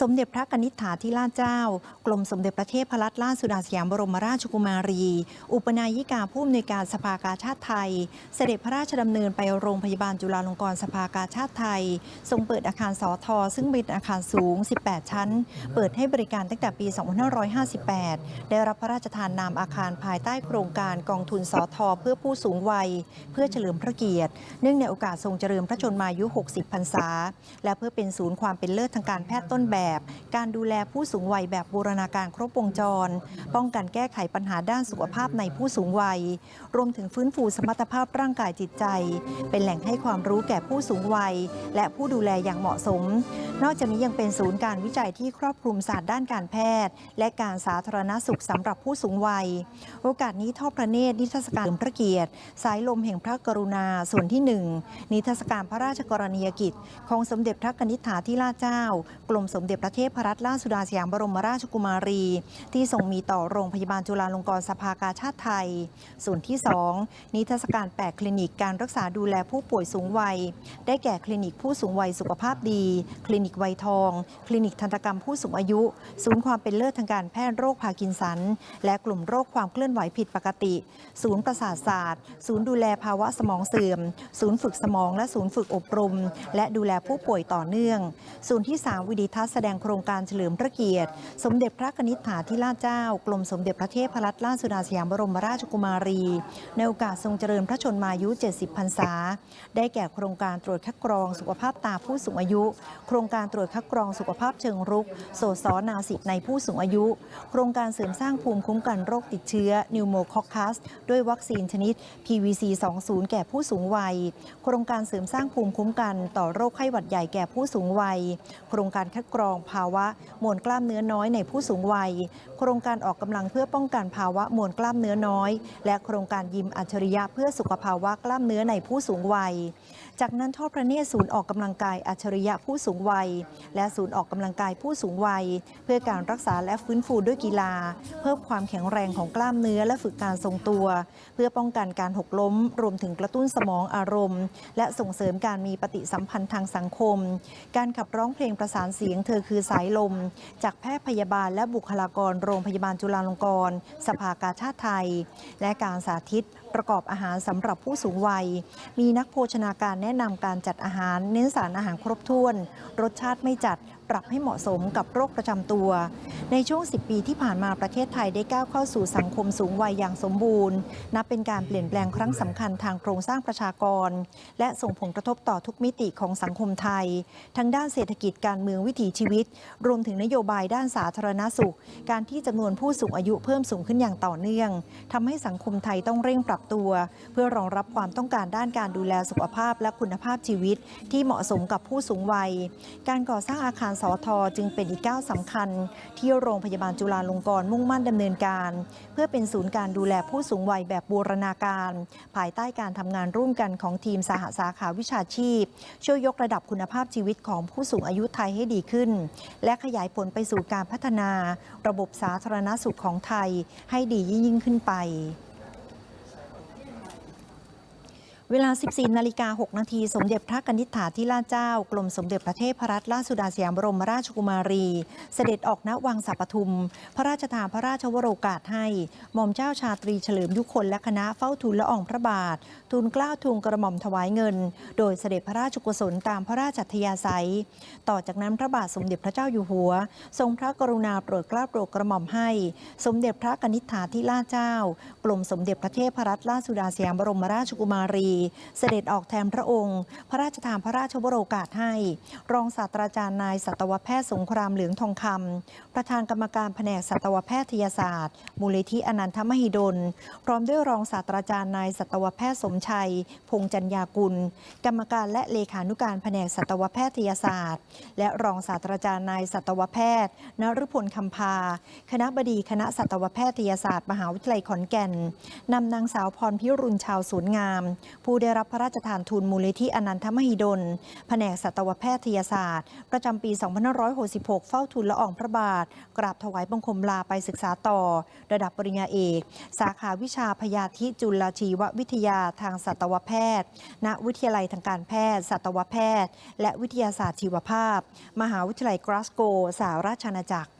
สมเด็จพระกนิษฐาธิราชเจ้า กรมสมเด็จพระเทพรัตนราชสุดาสยามบรมราชกุมารี อุปนายิกาผู้อำนวยการสภากาชาติไทย เสด็จพระราชดำเนินไปโรงพยาบาลจุฬาลงกรณ์สภากาชาติไทย ทรงเปิดอาคารสอทอซึ่งเป็นอาคารสูง 18 ชั้น เปิดให้บริการตั้งแต่ปี 2558 ได้รับพระราชทานนามอาคารภายใต้โครงการกองทุนสอทอเพื่อผู้สูงวัย เพื่อเฉลิมพระเกียรติ เนื่องในโอกาสทรงเจริญพระชนมายุ 60 พรรษา และเพื่อเป็นศูนย์ความเป็นเลิศทางการแพทย์ต้นแบบการดูแลผู้สูงวัยแบบบูรณาการครบวงจร ป้องกันแก้ไขปัญหาด้านสุขภาพในผู้สูงวัย รวมถึงฟื้นฟูสมรรถภาพร่างกายจิตใจ เป็นแหล่งให้ความรู้แก่ผู้สูงวัย และผู้ดูแลอย่างเหมาะสม นอกจากนี้ยังเป็นศูนย์การวิจัยที่ครอบคลุมศาสตร์ด้านการแพทย์ และการสาธารณสุขสำหรับผู้สูงวัย โอกาสนี้ทอดพระเนตรนิทรรศการเฉลิมพระเกียรติ สายลมแห่งพระกรุณาส่วนที่หนึ่งนิทรรศการพระราชกรณียกิจ ของสมเด็จพระกนิษฐาธิราชเจ้า กรมสมเด็จพระเทพรัตนราชสุดาสยามบรมราชกุมารี ที่ทรงมีต่อโรงพยาบาลจุฬาลงกรณ์สภากาชาติไทย ส่วนที่ 2 นิทรรศการ 8 คลินิกการรักษาดูแลผู้ป่วยสูงวัย ได้แก่คลินิกผู้สูงวัยสุขภาพดี คลินิกวัยทอง คลินิกทันตกรรมผู้สูงอายุ ศูนย์ความเป็นเลิศทางการแพทย์โรคพาร์กินสัน และกลุ่มโรคความเคลื่อนไหวผิดปกติ ศูนย์ประสาทศาสตร์ ศูนย์ดูแลภาวะสมองเสื่อม ศูนย์ฝึกสมองและศูนย์ฝึกอบรม และดูแลผู้ป่วยต่อเนื่อง ศูนย์ที่ 3 วิดิทัศดงโครงการเฉลิมพระเกียรติ สมเด็จพระกนิษฐาธิราชเจ้า กรมสมเด็จพระเทพรัตนราชสุดาสยามบรมราชกุมารี ในโอกาสทรงเจริญพระชนมายุ 70 พรรษา ได้แก่โครงการตรวจคัดกรองสุขภาพตาผู้สูงอายุ โครงการตรวจคัดกรองสุขภาพเชิงรุก โสซอนาสิกในผู้สูงอายุ โครงการเสริมสร้างภูมิคุ้มกันโรคติดเชื้อนิวโมคอคัสด้วยวัคซีนชนิด PVC 20 แก่ผู้สูงวัย โครงการเสริมสร้างภูมิคุ้มกันต่อโรคไข้หวัดใหญ่แก่ผู้สูงวัย โครงการคัดกรองภาวะมวลกล้ามเนื้อน้อยในผู้สูงวัย โครงการออกกำลังเพื่อป้องกันภาวะมวลกล้ามเนื้อน้อย และโครงการยิมอัจฉริยะเพื่อสุขภาวะกล้ามเนื้อในผู้สูงวัย จากนั้นทอดพระเนตรศูนย์ออกกำลังกายอัจฉริยะผู้สูงวัย และศูนย์ออกกำลังกายผู้สูงวัย เพื่อการรักษาและฟื้นฟูด้วยกีฬา เพิ่มความแข็งแรงของกล้ามเนื้อและฝึกการทรงตัว เพื่อป้องกันการหกล้ม รวมถึงกระตุ้นสมองอารมณ์ และส่งเสริมการมีปฏิสัมพันธ์ทางสังคม การขับร้องเพลงประสานเสียงเธอคือสายลม จากแพทย์พยาบาลและบุคลากรโรงพยาบาลจุฬาลงกรณ์สภากาชาติไทย และการสาธิตประกอบอาหารสำหรับผู้สูงวัย มีนักโภชนาการแนะนำการจัดอาหาร เน้นสารอาหารครบถ้วน รสชาติไม่จัด ปรับให้เหมาะสมกับโรคประจำตัว ในช่วง 10 ปีที่ผ่านมาประเทศไทยได้ก้าวเข้าสู่สังคมสูงวัยอย่างสมบูรณ์ นับเป็นการเปลี่ยนแปลงครั้งสำคัญทางโครงสร้างประชากร และส่งผลกระทบต่อทุกมิติของสังคมไทย ทั้งด้านเศรษฐกิจการเมืองวิถีชีวิต รวมถึงนโยบายด้านสาธารณสุข การที่จำนวนผู้สูงอายุเพิ่มสูงขึ้นอย่างต่อเนื่องทำให้สังคมไทยต้องเร่งปรับตัว เพื่อรองรับความต้องการด้านการดูแลสุขภาพและคุณภาพชีวิต ที่เหมาะสมกับผู้สูงวัย การก่อสร้างอาคารสอทจึงเป็นอีกก้าวสำคัญ ที่โรงพยาบาลจุฬาลงกรณ์มุ่งมั่นดำเนินการ เพื่อเป็นศูนย์การดูแลผู้สูงวัยแบบบูรณาการ ภายใต้การทำงานร่วมกันของทีมสหสาขาวิชาชีพ ช่วยยกระดับคุณภาพชีวิตของผู้สูงอายุไทยให้ดีขึ้น และขยายผลไปสู่การพัฒนา ระบบสาธารณสุขของไทยให้ดียิ่งขึ้นไป เวลา 14 นาฬิกา 6 นาที สมเด็จพระกนิษฐาธิราชเจ้า กรมสมเด็จพระเทพรัตนราชสุดาสยามบรมราชกุมารี เสด็จออกณวังสัปทุม พระราชทานพระราชวโรกาสให้ หม่อมเจ้าชาตรีเฉลิมยุคนและคณะเฝ้าทูลละอองพระบาท ทูลเกล้าทูลกระหม่อมถวายเงิน โดยเสด็จพระราชกุศลตามพระราชอัธยาศัย ต่อจากนั้นพระบาทสมเด็จพระเจ้าอยู่หัว ทรงพระกรุณาโปรดเกล้าโปรดกระหม่อมให้ สมเด็จพระกนิษฐาธิราชเจ้า กรมสมเด็จพระเทพรัตนราชสุดาสยามบรมราชกุมารีเสด็จออกแทนพระองค์ พระราชทานพระราชวโรกาสให้ รองศาสตราจารย์นายสัตวแพทย์สงครามเหลืองทองคำประธานกรรมการแผนกสัตวแพทยศาสตร์ มูลนิธิอนันทมหิดล พร้อมด้วยรองศาสตราจารย์นายสัตวแพทย์สมชัย พงจัญญากุล กรรมการและเลขานุการแผนกสัตวแพทยศาสตร์ และรองศาสตราจารย์นายสัตวแพทย์นฤพลคำพา คณะบดีคณะสัตวแพทยศาสตร์ มหาวิทยาลัยขอนแก่นนำนางสาวพรพิรุณชาวสวนงามผู้ผู้ได้รับพระราชทานทุนมูลนิธิอนันทมหิดล แผนกสัตวแพทยศาสตร์ ประจำปี 2566 เฝ้าทุนละอองพระบาท กราบถวายบังคมลาไปศึกษาต่อ ระดับปริญญาเอก สาขาวิชาพยาธิจุลชีววิทยาทางสัตวแพทย์ ณ วิทยาลัยทางการแพทย์ สัตวแพทย์ และวิทยาศาสตร์ชีวภาพ มหาวิทยาลัยกราสโกสหราชอาณาจักร